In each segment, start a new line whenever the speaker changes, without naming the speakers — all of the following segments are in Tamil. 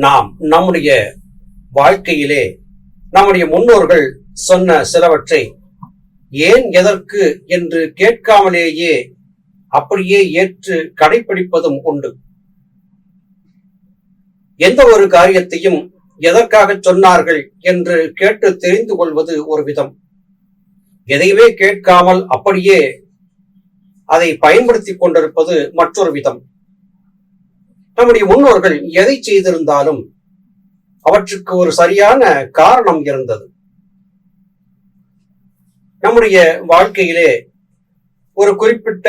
நாம் நம்முடைய வாழ்க்கையிலே நம்முடைய முன்னோர்கள் சொன்ன சிலவற்றை ஏன் எதற்கு என்று கேட்காமலேயே அப்படியே ஏற்று கடைபிடிப்பதும் உண்டு. எந்த ஒரு காரியத்தையும் எதற்காக சொன்னார்கள் என்று கேட்டு தெரிந்து கொள்வது ஒரு விதம். எதையுமே கேட்காமல் அப்படியே அதை பயன்படுத்திக் கொண்டிருப்பது மற்றொரு விதம். நம்முடைய முன்னோர்கள் எதை செய்திருந்தாலும் அவற்றுக்கு ஒரு சரியான காரணம் இருந்தது. நம்முடைய வாழ்க்கையிலே ஒரு குறிப்பிட்ட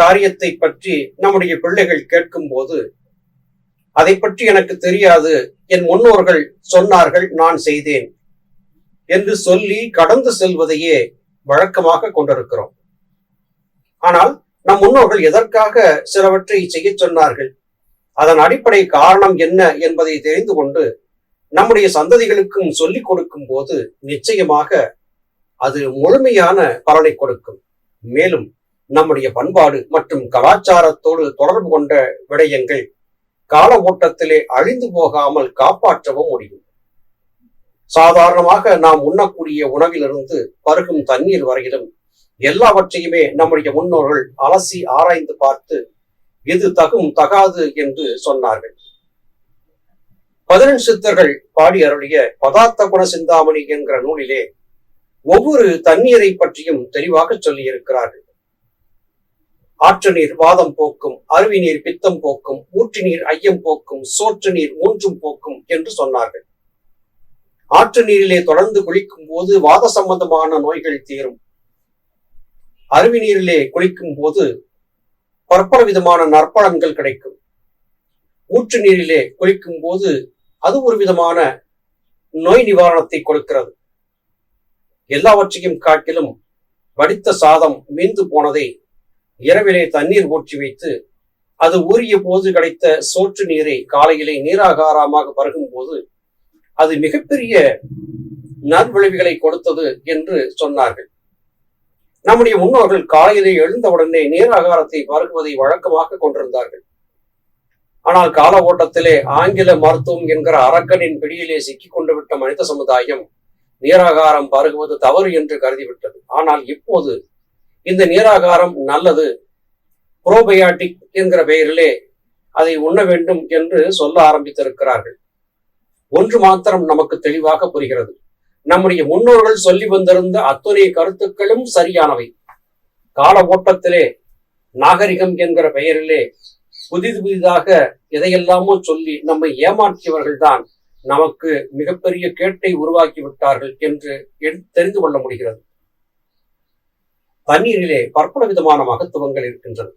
காரியத்தை பற்றி நம்முடைய பிள்ளைகள் கேட்கும் போது அதை பற்றி எனக்கு தெரியாது என் முன்னோர்கள் சொன்னார்கள் நான் செய்தேன் என்று சொல்லி கடந்து செல்வதையே வழக்கமாக கொண்டிருக்கிறோம். ஆனால் நம் முன்னோர்கள் எதற்காக சிலவற்றை செய்ய சொன்னார்கள்? அதன் அடிப்படை காரணம் என்ன என்பதை தெரிந்து கொண்டு நம்முடைய சந்ததிகளுக்கும் சொல்லிக் கொடுக்கும் போது நிச்சயமாக அது முழுமையான பலனை கொடுக்கும். மேலும் நம்முடைய பண்பாடு மற்றும் கலாச்சாரத்தோடு தொடர்பு கொண்ட விடயங்கள் கால ஓட்டத்திலே அழிந்து போகாமல் காப்பாற்றவும் முடியும். சாதாரணமாக நாம் உண்ணக்கூடிய உணவிலிருந்து பருகும் தண்ணீர் வரையிலும் எல்லாவற்றையுமே நம்முடைய முன்னோர்கள் அலசி ஆராய்ந்து பார்த்து எது தகும் தகாது என்று சொன்னார்கள். பதினெண் சித்தர்கள் பாடி அருளிய பதார்த்த குண சிந்தாமணி என்கிற நூலிலே ஒவ்வொரு தண்ணீரை பற்றியும் தெளிவாக சொல்லி இருக்கிறார்கள் ஆற்று நீர் வாதம் போக்கும் அருவி நீர் பித்தம் போக்கும் ஊற்று நீர் ஐயம் போக்கும் சோற்று நீர் மூன்றும் போக்கும் என்று சொன்னார்கள். ஆற்று நீரிலே தொடர்ந்து குளிக்கும் போது வாத சம்பந்தமான நோய்கள் தீரும். அருவி நீரிலே குளிக்கும் போது பற்பல விதமான நற்பலன்கள் கிடைக்கும். ஊற்று நீரிலே குளிக்கும் போது அது ஒரு விதமான நோய் நிவாரணத்தை கொடுக்கிறது. எல்லாவற்றையும் காட்டிலும் வடித்த சாதம் மீந்து போனதை இரவிலே தண்ணீர் ஊற்றி வைத்து அது ஊறிய போது கிடைத்த சோற்று நீரை காலையிலே நீராகாரமாக பருகும் போது அது மிகப்பெரிய நல்விளைவுகளை கொடுத்தது என்று சொன்னார்கள். நம்முடைய முன்னோர்கள் காலையிலே எழுந்தவுடனே நீராகாரத்தை பருகுவதை வழக்கமாக கொண்டிருந்தார்கள். ஆனால் கால ஓட்டத்திலே ஆங்கில மருத்துவம் என்கிற அரக்கனின் பிடியிலே சிக்கிக் கொண்டு விட்ட மனித சமுதாயம் நீராகாரம் பருகுவது தவறு என்று கருதிவிட்டது. ஆனால் இப்போது இந்த நீராகாரம் நல்லது. புரோபயாட்டிக் என்கிற பெயரிலே அதை உண்ண வேண்டும் என்று சொல்ல ஆரம்பித்திருக்கிறார்கள். ஒன்று மாத்திரம் நமக்கு தெளிவாக புரிகிறது. நம்முடைய முன்னோர்கள் சொல்லி வந்திருந்த அத்துணைய கருத்துக்களும் சரியானவை. கால ஓட்டத்திலே நாகரிகம் என்கிற பெயரிலே புதிது புதிதாக எதையெல்லாமோ சொல்லி நம்மை ஏமாற்றியவர்கள் தான் நமக்கு மிகப்பெரிய கேட்டை உருவாக்கி விட்டார்கள் என்று தெரிந்து கொள்ள முடிகிறது. தண்ணீரிலே பற்பல விதமான மகத்துவங்கள் இருக்கின்றன.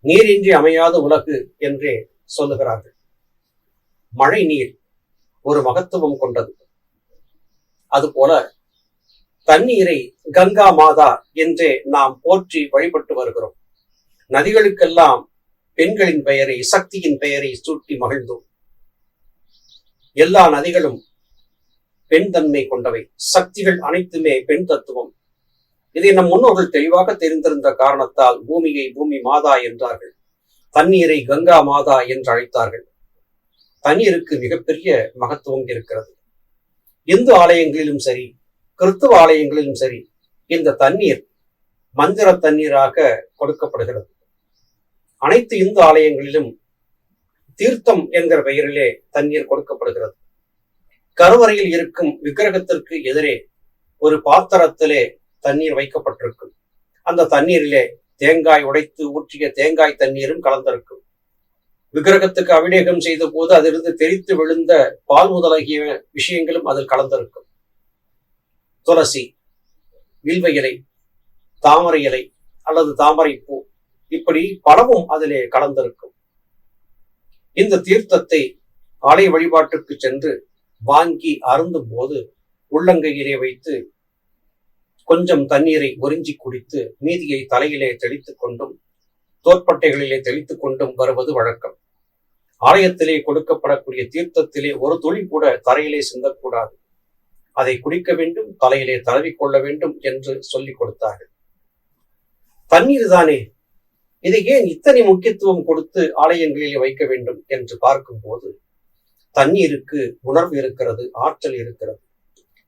நீரின்றி அமையாத உலகு என்றே சொல்லுகிறார்கள். மழை நீர் ஒரு மகத்துவம் கொண்டது. அதுபோல தண்ணீரை கங்கா மாதா என்றே நாம் போற்றி வழிபட்டு வருகிறோம். நதிகளுக்கெல்லாம் பெண்களின் பெயரை சக்தியின் பெயரை சூட்டி மகிழ்ந்தோம். எல்லா நதிகளும் பெண் தன்மை கொண்டவை. சக்திகள் அனைத்துமே பெண் தத்துவம். இதை நம் முன்னோர்கள் தெளிவாக தெரிந்திருந்த காரணத்தால் பூமியை பூமி மாதா என்றார்கள். தண்ணீரை கங்கா மாதா என்று அழைத்தார்கள். தண்ணீருக்கு மிகப்பெரிய மகத்துவம் இருக்கிறது. இந்து ஆலயங்களிலும் சரி கிறிஸ்துவ ஆலயங்களிலும் சரி இந்த தண்ணீர் மந்திர தண்ணீராக கொடுக்கப்படுகிறது. அனைத்து இந்து ஆலயங்களிலும் தீர்த்தம் என்கிற பெயரிலே தண்ணீர் கொடுக்கப்படுகிறது. கருவறையில் இருக்கும் விக்கிரகத்திற்கு எதிரே ஒரு பாத்திரத்திலே தண்ணீர் வைக்கப்பட்டிருக்கும் அந்த தண்ணீரிலே தேங்காய் உடைத்து ஊற்றிய தேங்காய் தண்ணீரும் கலந்திருக்கும் விக்கிரகத்துக்கு அபிநேகம் செய்த போது அதிலிருந்து தெரித்து விழுந்த பால் முதலாகிய விஷயங்களும் அதில் கலந்திருக்கும். துளசி வில்வ இலை தாமரை இலை அல்லது தாமரை பூ இப்படி பலவும் அதிலே கலந்திருக்கும். இந்த தீர்த்தத்தை ஆலய வழிபாட்டுக்கு சென்று வாங்கி அருந்தும் போது உள்ளங்கையிலே வைத்து கொஞ்சம் தண்ணீரை ஒரிஞ்சி குடித்து மீதியை தலையிலே தெளித்துக் கொண்டும் தோற்பட்டைகளிலே தெளித்துக் கொண்டும் வருவது வழக்கம். ஆலயத்திலே கொடுக்கப்படக்கூடிய தீர்த்தத்திலே ஒரு துளி கூட தரையிலே சிந்தக்கூடாது. அதை குடிக்க வேண்டும் தலையிலே தடவிக்கொள்ள வேண்டும் என்று சொல்லிக் கொடுத்தார்கள். தண்ணீர் தானே? இதை ஏன் இத்தனை முக்கியத்துவம் கொடுத்து ஆலயங்களிலே வைக்க வேண்டும் என்று பார்க்கும்போது தண்ணீருக்கு உணர்வு இருக்கிறது ஆற்றல் இருக்கிறது.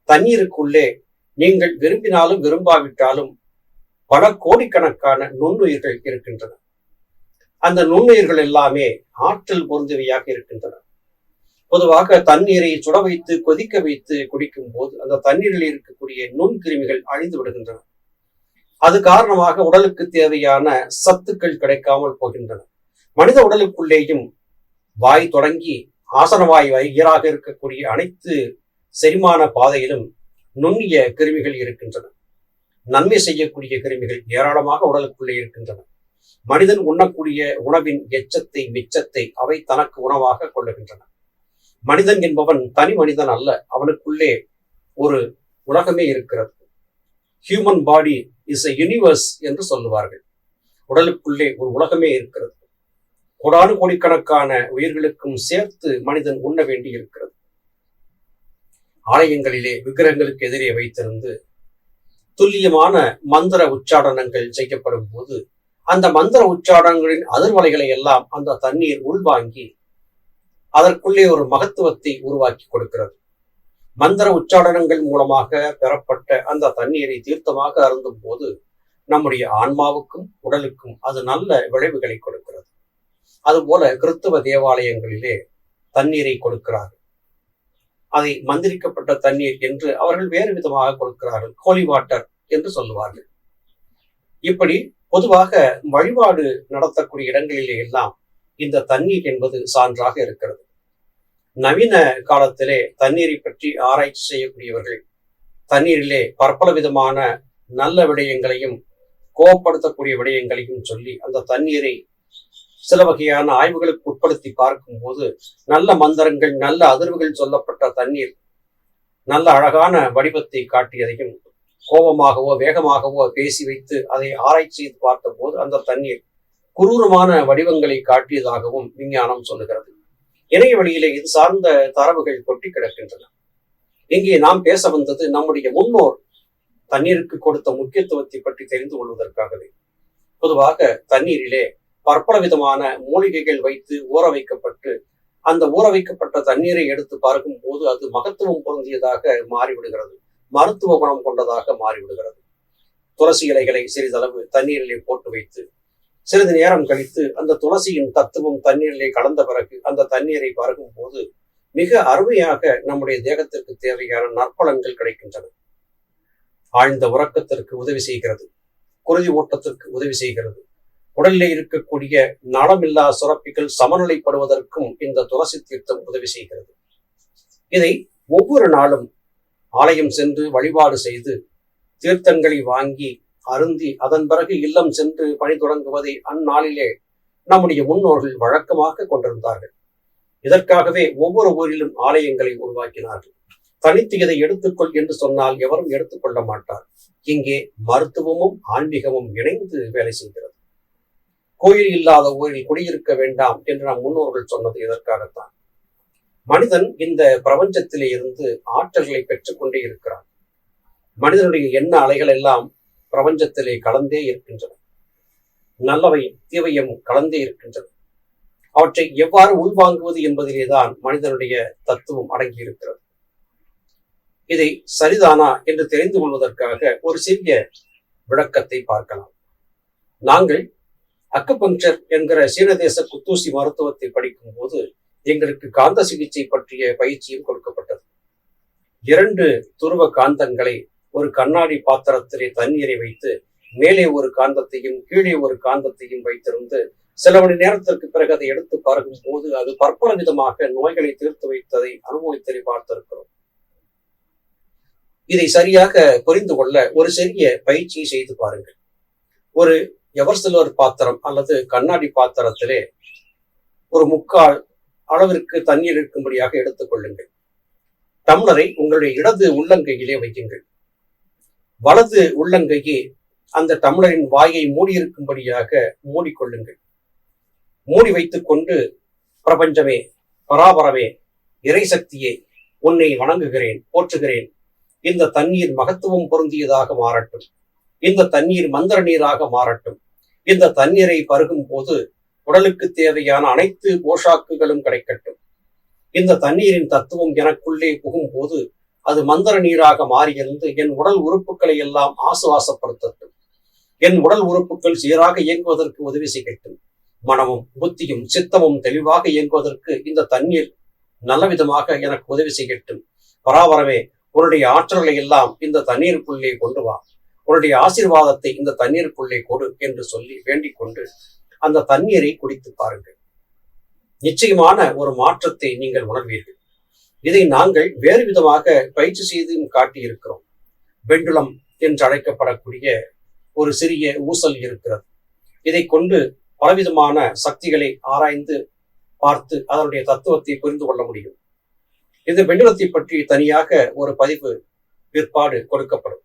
தண்ணீருக்குள்ளே நீங்கள் விரும்பினாலும் விரும்பாவிட்டாலும் பல கோடிக்கணக்கான நுண்ணுயிர்கள் இருக்கின்றன. அந்த நுண்ணுயிர்கள் எல்லாமே ஆற்றல் பொருந்தவையாக இருக்கின்றன. பொதுவாக தண்ணீரை சுட வைத்து கொதிக்க வைத்து குடிக்கும் போது அந்த தண்ணீரில் இருக்கக்கூடிய நுண்கிருமிகள் அழிந்து விடுகின்றன. அது காரணமாக உடலுக்கு தேவையான சத்துக்கள் கிடைக்காமல் போகின்றன. மனித உடலுக்குள்ளேயும் வாய் தொடங்கி ஆசனவாய் ஈராக இருக்கக்கூடிய அனைத்து செரிமான பாதையிலும் நுண்ணிய கிருமிகள் இருக்கின்றன. நன்மை செய்யக்கூடிய கிருமிகள் ஏராளமாக உடலுக்குள்ளே இருக்கின்றன. மனிதன் உண்ணக்கூடிய உணவின் எச்சத்தை மிச்சத்தை அவை தனக்கு உணவாக கொள்ளுகின்றன. மனிதன் என்பவன் தனி மனிதன் அல்ல அவனுக்குள்ளே ஒரு உலகமே இருக்கிறது. Human body is a universe என்று சொல்லுவார்கள். உடலுக்குள்ளே ஒரு உலகமே இருக்கிறது. கோடானு கோடிக்கணக்கான உயிர்களுக்கும் சேர்த்து மனிதன் உண்ண வேண்டி இருக்கிறது. ஆலயங்களிலே விக்கிரகங்களுக்கு எதிரே வைத்திருந்து துல்லியமான மந்திர உச்சாடனங்கள் செய்யப்படும் போது அந்த மந்திர உச்சாடனங்களின் அதிர்வலைகளை எல்லாம் அந்த தண்ணீர் உள்வாங்கி அதற்குள்ளே ஒரு மகத்துவத்தை உருவாக்கி கொடுக்கிறது. மந்திர உச்சாடனங்கள் மூலமாக பெறப்பட்ட அந்த தண்ணீரை தீர்த்தமாக அருந்தும் போது நம்முடைய ஆன்மாவுக்கும் உடலுக்கும் அது நல்ல விளைவுகளை கொடுக்கிறது. அதுபோல கிறிஸ்தவ தேவாலயங்களிலே தண்ணீரை கொடுக்கிறார்கள். அதை மந்திரிக்கப்பட்ட தண்ணீர் என்று அவர்கள் வேறு விதமாக கொடுக்கிறார்கள். ஹோலி வாட்டர் என்று சொல்லுவார்கள். இப்படி பொதுவாக வழிபாடு நடத்தக்கூடிய இடங்களிலே எல்லாம் இந்த தண்ணீர் என்பது சான்றாக இருக்கிறது. நவீன காலத்திலே தண்ணீரை பற்றி ஆராய்ச்சி செய்யக்கூடியவர்கள் தண்ணீரிலே பற்பல விதமான நல்ல விடயங்களையும் கோபப்படுத்தக்கூடிய விடயங்களையும் சொல்லி அந்த தண்ணீரை சில வகையான ஆய்வுகளுக்கு உட்படுத்தி பார்க்கும்போது நல்ல மந்திரங்கள் நல்ல அதிர்வுகள் சொல்லப்பட்ட தண்ணீர் நல்ல அழகான வடிவத்தை காட்டியதையும் கோபமாகவோ வேகமாகவோ பேசி வைத்து அதை ஆராய்ச்சி செய்து பார்த்த போது அந்த தண்ணீர் குரூரமான வடிவங்களை காட்டியதாகவும் விஞ்ஞானம் சொல்லுகிறது. இணைய வழியிலே இது சார்ந்த தரவுகள் கொட்டி கிடக்கின்றன. இங்கே நாம் பேச வந்தது நம்முடைய முன்னோர் தண்ணீருக்கு கொடுத்த முக்கியத்துவத்தை பற்றி தெரிந்து கொள்வதற்காகவே. பொதுவாக தண்ணீரிலே பற்பல விதமான மூலிகைகள் வைத்து ஊற வைக்கப்பட்டு அந்த ஊற வைக்கப்பட்ட தண்ணீரை எடுத்து பார்க்கும் போது அது மகத்துவம் பொருந்தியதாக மாறிவிடுகிறது. மருத்துவ குணம் கொண்டதாக மாறிவிடுகிறது. துளசி இலைகளை சிறிதளவு தண்ணீரிலே போட்டு வைத்து சிறிது நேரம் கழித்து அந்த துளசியின் தத்துவம் தண்ணீரிலே கலந்த பிறகு அந்த தண்ணீரை பருகும் போது மிக அருமையாக நம்முடைய தேகத்திற்கு தேவையான நற்பலன்கள் கிடைக்கின்றன. ஆழ்ந்த உறக்கத்திற்கு உதவி செய்கிறது குருதி ஓட்டத்திற்கு உதவி செய்கிறது. உடலிலே இருக்கக்கூடிய நலமில்லா சுரப்பிகள் சமநிலைப்படுவதற்கும் இந்த துளசி தீர்த்தம் உதவி செய்கிறது. இதை ஒவ்வொரு நாளும் ஆலயம் சென்று வழிபாடு செய்து தீர்த்தங்களை வாங்கி அருந்தி அதன் பிறகு இல்லம் சென்று பணி தொடங்குவதை அந்நாளிலே நம்முடைய முன்னோர்கள் வழக்கமாக கொண்டிருந்தார்கள். இதற்காகவே ஒவ்வொரு ஊரிலும் ஆலயங்களை உருவாக்கினார்கள். தனித்து இதை எடுத்துக்கொள் என்று சொன்னால் எவரும் எடுத்துக்கொள்ள மாட்டார். இங்கே மருத்துவமும் ஆன்மீகமும் இணைந்து வேலை செய்கிறது. கோயில் இல்லாத ஊரில் குடியிருக்க வேண்டாம் என்று நம் முன்னோர்கள் சொன்னது இதற்காகத்தான். மனிதன் இந்த பிரபஞ்சத்திலே இருந்து ஆற்றல்களை பெற்றுக்கொண்டே இருக்கிறான். மனிதனுடைய எண்ண அலைகள் எல்லாம் பிரபஞ்சத்திலே கலந்தே இருக்கின்றன. நல்லவை தீவையும் கலந்தே இருக்கின்றன. அவற்றை எவ்வாறு உள்வாங்குவது என்பதிலேதான் மனிதனுடைய தத்துவம் அடங்கி இருக்கிறது இதை சரிதானா என்று தெரிந்து கொள்வதற்காக ஒரு சிறிய விளக்கத்தை பார்க்கலாம். நாங்கள் அக்குபங்சர் என்கிற சீனதேச குத்தூசி மருத்துவத்தை படிக்கும் போது எங்களுக்கு காந்த சிகிச்சை பற்றிய பயிற்சியும் கொடுக்கப்பட்டது. இரண்டு துருவ காந்தங்களை ஒரு கண்ணாடி பாத்திரத்திலே தண்ணீரை வைத்து மேலே ஒரு காந்தத்தையும் கீழே ஒரு காந்தத்தையும் வைத்திருந்து சில மணி நேரத்திற்கு பிறகு அதை எடுத்து பார்க்கும் போது அது பற்பல விதமாக நோய்களை தீர்த்து வைத்ததை அனுபவித்ததை பார்த்திருக்கிறோம். இதை சரியாக புரிந்து கொள்ள ஒரு சிறிய பயிற்சியை செய்து பாருங்கள். ஒரு எவர் சில்வர் பாத்திரம் அல்லது கண்ணாடி பாத்திரத்திலே ஒரு முக்கால் அளவிற்கு தண்ணீர் இருக்கும்படியாக எடுத்துக் கொள்ளுங்கள். டம்ளரை உங்களுடைய இடது உள்ளங்கையிலே வையுங்கள். வலது உள்ளங்கையே அந்த டம்ளரின் வாயை மூடியிருக்கும்படியாக மூடிக்கொள்ளுங்கள். மூடி வைத்துக் கொண்டு பிரபஞ்சமே பராபரமே இறைசக்தியே உன்னை வணங்குகிறேன் போற்றுகிறேன். இந்த தண்ணீர் மகத்துவம் பொருந்தியதாக மாறட்டும். இந்த தண்ணீர் மந்திர நீராக மாறட்டும். இந்த தண்ணீரை பருகும் போது உடலுக்கு தேவையான அனைத்து போஷாக்குகளும் கிடைக்கட்டும். இந்த தண்ணீரின் தத்துவம் எனக்குள்ளே புகும்போது அது மந்திர நீராக மாறியிருந்து என் உடல் உறுப்புகளை எல்லாம் ஆசுவாசப்படுத்தட்டும். என் உடல் உறுப்புகள் சீராக இயங்குவதற்கு உதவி செய்யட்டும். மனமும் புத்தியும் சித்தமும் தெளிவாக இயங்குவதற்கு இந்த தண்ணீர் நல்ல விதமாக எனக்கு உதவி செய்யட்டும். பராபரமே உன்னுடைய ஆற்றல்களை எல்லாம் இந்த தண்ணீருக்குள்ளே கொண்டு வா. உன்னுடைய ஆசீர்வாதத்தை இந்த தண்ணீருக்குள்ளே கொடு என்று சொல்லி வேண்டிக் கொண்டு அந்த தண்ணீரை குடித்து பாருங்கள். நிச்சயமான ஒரு மாற்றத்தை நீங்கள் உணர்வீர்கள். இதை நாங்கள் வேறு விதமாக பயிற்சி செய்தும் காட்டியிருக்கிறோம். பெண்டுலம் என்று அழைக்கப்படக்கூடிய ஒரு சிறிய ஊசல் இருக்கிறது. இதை கொண்டு பலவிதமான சக்திகளை ஆராய்ந்து பார்த்து அதனுடைய தத்துவத்தை புரிந்து கொள்ள முடியும். இந்த பெண்டுலத்தை பற்றி தனியாக ஒரு பதிவு பிற்பாடு கொடுக்கப்படும்.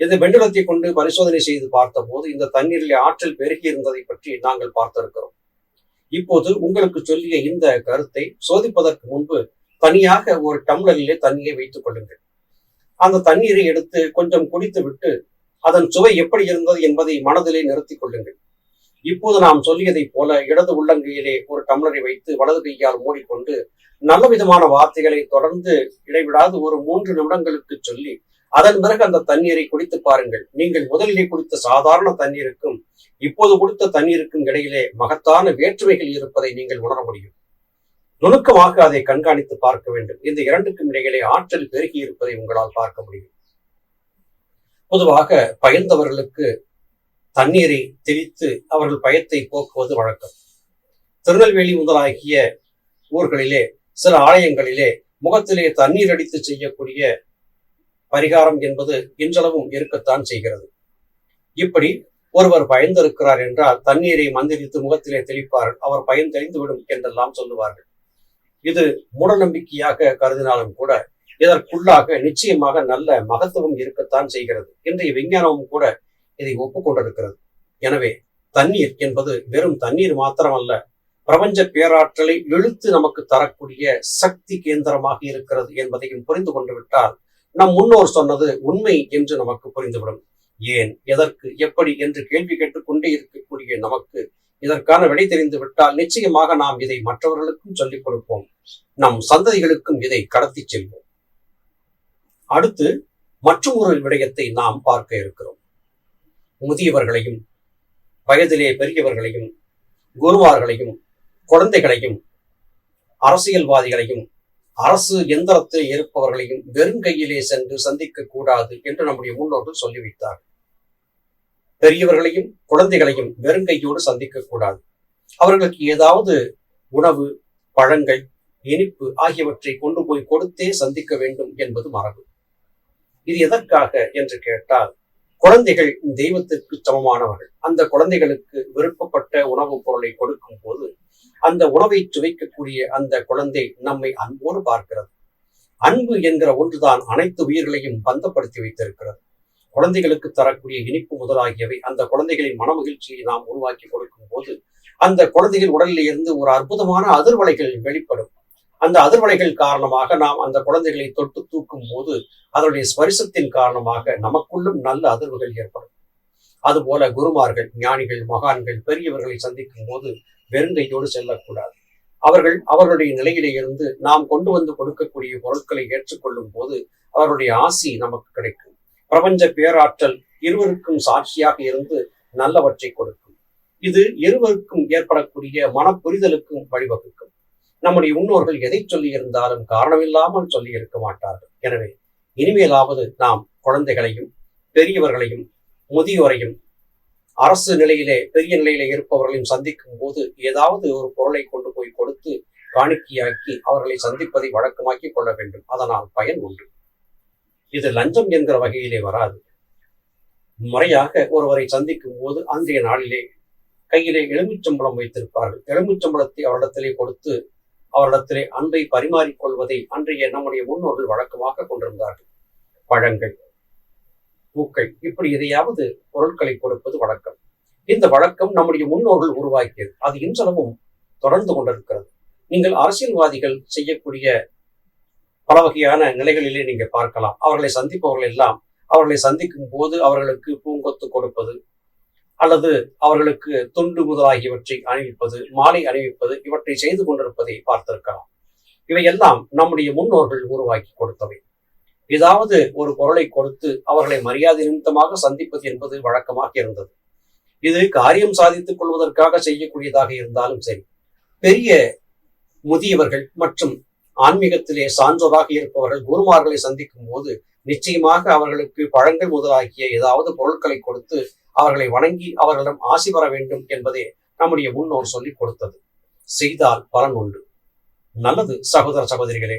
இந்த பெண்டுலத்தை கொண்டு பரிசோதனை செய்து பார்த்தபோது இந்த தண்ணீரில் ஆற்றல் பெருகி இருந்ததை பற்றி நாங்கள் பார்த்திருக்கிறோம். இப்போது உங்களுக்கு சொல்லிய இந்த கருத்தை சோதிப்பதற்கு முன்பு தனியாக ஒரு டம்ளரிலே தண்ணீரை வைத்துக் கொள்ளுங்கள். அந்த தண்ணீரை எடுத்து கொஞ்சம் குடித்து விட்டு அதன் சுவை எப்படி இருந்தது என்பதை மனதிலே நிறுத்திக் கொள்ளுங்கள். இப்போது நாம் சொல்லியதைப் போல இடது உள்ளங்கையிலே ஒரு டம்ளரை வைத்து வலது கையால் மூடிக்கொண்டு நல்ல விதமான வார்த்தைகளை தொடர்ந்து இடைவிடாது ஒரு மூன்று நிமிடங்களுக்கு சொல்லி அதன் பிறகு அந்த தண்ணீரை குடித்து பாருங்கள். நீங்கள் முதலிலே குடித்த சாதாரண தண்ணீருக்கும் இப்போது கொடுத்த தண்ணீருக்கும் இடையிலே மகத்தான வேற்றுமைகள் இருப்பதை நீங்கள் உணர முடியும். நுணுக்கமாக அதை கண்காணித்து பார்க்க வேண்டும். இந்த இரண்டுக்கும் இடையிலே ஆற்றல் பெருகி இருப்பதை உங்களால் பார்க்க முடியும். பொதுவாக பயந்தவர்களுக்கு தண்ணீரை தெளித்து அவர்கள் பயத்தை போக்குவது வழக்கம். திருநெல்வேலி முதலாகிய ஊர்களிலே சில ஆலயங்களிலே முகத்திலே தண்ணீர் அடித்து செய்யக்கூடிய பரிகாரம் என்பது இன்றளவும் இருக்கத்தான் செய்கிறது. இப்படி ஒருவர் பயந்திருக்கிறார் என்றால் தண்ணீரை மந்திரித்து முகத்திலே தெளிப்பார்கள். அவர் பயன் தெளிந்துவிடும் என்றெல்லாம் சொல்லுவார்கள். இது மூடநம்பிக்கையாக கருதினாலும் கூட இதற்குள்ளாக நிச்சயமாக நல்ல மகத்துவம் இருக்கத்தான் செய்கிறது. இன்றைய விஞ்ஞானமும் கூட இதை ஒப்புக்கொண்டிருக்கிறது. எனவே தண்ணீர் என்பது வெறும் தண்ணீர் மாத்திரமல்ல பிரபஞ்ச பேராற்றலை இழுத்து நமக்கு தரக்கூடிய சக்தி கேந்திரமாக இருக்கிறது என்பதையும் புரிந்து கொண்டு விட்டால் நம் முன்னோர் சொன்னது உண்மை என்று நமக்கு புரிந்துவிடும். ஏன்? எதற்கு? எப்படி? என்று கேள்வி கேட்டுக்கொண்டே இருக்கக்கூடிய நமக்கு இதற்கான விடை தெரிந்து விட்டால் நிச்சயமாக நாம் இதை மற்றவர்களுக்கும் சொல்லிக் கொடுப்போம். நம் சந்ததிகளுக்கும் இதை கடத்தி செல்வோம். அடுத்து மற்றும் ஒரு விடயத்தை நாம் பார்க்க இருக்கிறோம். முதியவர்களையும் வயதிலே பெரியவர்களையும் குருவார்களையும் குழந்தைகளையும் அரசியல்வாதிகளையும் அரசு எந்திரத்தில் இருப்பவர்களையும் வெறுங்கையிலே சென்று சந்திக்க கூடாது என்று நம்முடைய முன்னோர்கள் சொல்லி வைத்தார்கள் பெரியவர்களையும் குழந்தைகளையும் வெறுங்கையோடு சந்திக்க கூடாது. அவர்களுக்கு ஏதாவது உணவு பழங்கள் இனிப்பு ஆகியவற்றை கொண்டு போய் கொடுத்தே சந்திக்க வேண்டும் என்பது மரபு. இது எதற்காக என்று கேட்டால் குழந்தைகள் தெய்வத்திற்கு சமமானவர்கள். அந்த குழந்தைகளுக்கு விருப்பப்பட்ட உணவுப் பொருளை கொடுக்கும் போது அந்த உணவை சுவைக்கக்கூடிய அந்த குழந்தை நம்மை அன்போடு பார்க்கிறது. அன்பு என்கிற ஒன்றுதான் அனைத்து உயிர்களையும் பந்தப்படுத்தி வைத்திருக்கிறது. குழந்தைகளுக்கு தரக்கூடிய இனிப்பு முதலாகியவை அந்த குழந்தைகளின் மனமகிழ்ச்சியை நாம் உருவாக்கி கொடுக்கும் போது அந்த குழந்தைகள் உடலில் இருந்து ஒரு அற்புதமான அதிர்வலைகள் வெளிப்படும். அந்த அதிர்வலைகள் காரணமாக நாம் அந்த குழந்தைகளை தொட்டு தூக்கும் போது அதனுடைய ஸ்பரிசத்தின் காரணமாக நமக்குள்ளும் நல்ல அதிர்வுகள் ஏற்படும். அதுபோல குருமார்கள் ஞானிகள் மகான்கள் பெரியவர்களை சந்திக்கும் போது வெறுங்கையோடு செல்லக்கூடாது. அவர்கள் அவர்களுடைய நிலையிலே இருந்து நாம் கொண்டு வந்து கொடுக்கக்கூடிய பொருட்களை ஏற்றுக்கொள்ளும் போது அவருடைய ஆசி நமக்கு கிடைக்கும். பிரபஞ்ச பேராற்றல் இருவருக்கும் சாட்சியாக இருந்து நல்லவற்றை கொடுக்கும். இது இருவருக்கும் ஏற்படக்கூடிய மனப்புரிதலுக்கும் வழிவகுக்கும். நம்முடைய முன்னோர்கள் எதை சொல்லி இருந்தாலும் காரணமில்லாமல் சொல்லி இருக்க மாட்டார்கள். எனவே இனிமேலாவது நாம் குழந்தைகளையும் பெரியவர்களையும் முதியோரையும் அரசு நிலையிலே பெரிய நிலையிலே இருப்பவர்களையும் சந்திக்கும் போது ஏதாவது ஒரு பொருளை கொண்டு போய் கொடுத்து காணிக்கையாக்கி அவர்களை சந்திப்பதை வழக்கமாக்கி கொள்ள வேண்டும். அதனால் பயன் உண்டு. இது லஞ்சம் என்கிற வகையிலே வராது. முறையாக ஒருவரை சந்திக்கும் போது அன்றைய நாளிலே கையிலே எலுமிச்சம்பளம் வைத்திருப்பார்கள். எலுமிச்சம்பளத்தை அவரிடத்திலே கொடுத்து அவரிடத்திலே அன்பை பரிமாறிக்கொள்வதை அன்றைய நம்முடைய முன்னோர்கள் வழக்கமாக கொண்டிருந்தார்கள். பழங்கள் பூக்கள். இப்படி எதையாவது பொருட்களை கொடுப்பது வழக்கம். இந்த வழக்கம் நம்முடைய முன்னோர்கள் உருவாக்கியது. அது இன்றளவும் தொடர்ந்து கொண்டிருக்கிறது. நீங்கள் அரசியல்வாதிகள் செய்யக்கூடிய பல வகையான நிலைகளிலே நீங்க பார்க்கலாம். அவர்களை சந்திப்பவர்கள் எல்லாம் அவர்களை சந்திக்கும் போது அவர்களுக்கு பூங்கொத்து கொடுப்பது அல்லது அவர்களுக்கு துண்டு முதலாகியவற்றை அணிவிப்பது மாலை அணிவிப்பது இவற்றை செய்து கொண்டிருப்பதை பார்த்திருக்கலாம். இவையெல்லாம் நம்முடைய முன்னோர்கள் உருவாக்கி கொடுத்தவை. ஏதாவது ஒரு பொருளை கொடுத்து அவர்களை மரியாதை நிமித்தமாக சந்திப்பது என்பது வழக்கமாக இருந்தது. இது காரியம் சாதித்துக் கொள்வதற்காக செய்யக்கூடியதாக இருந்தாலும் சரி. பெரிய முதியவர்கள் மற்றும் ஆன்மீகத்திலே சான்றோராக இருப்பவர்கள் குருமார்களை சந்திக்கும் போது நிச்சயமாக அவர்களுக்கு பழங்கள் முதலாகிய ஏதாவது பொருட்களை கொடுத்து அவர்களை வணங்கி அவர்களிடம் ஆசி பெற வேண்டும் என்பதே நம்முடைய முன்னோர் சொல்லிக் கொடுத்தது. செய்தால் பலன் உண்டு. நல்லது சகோதர சகோதரிகளே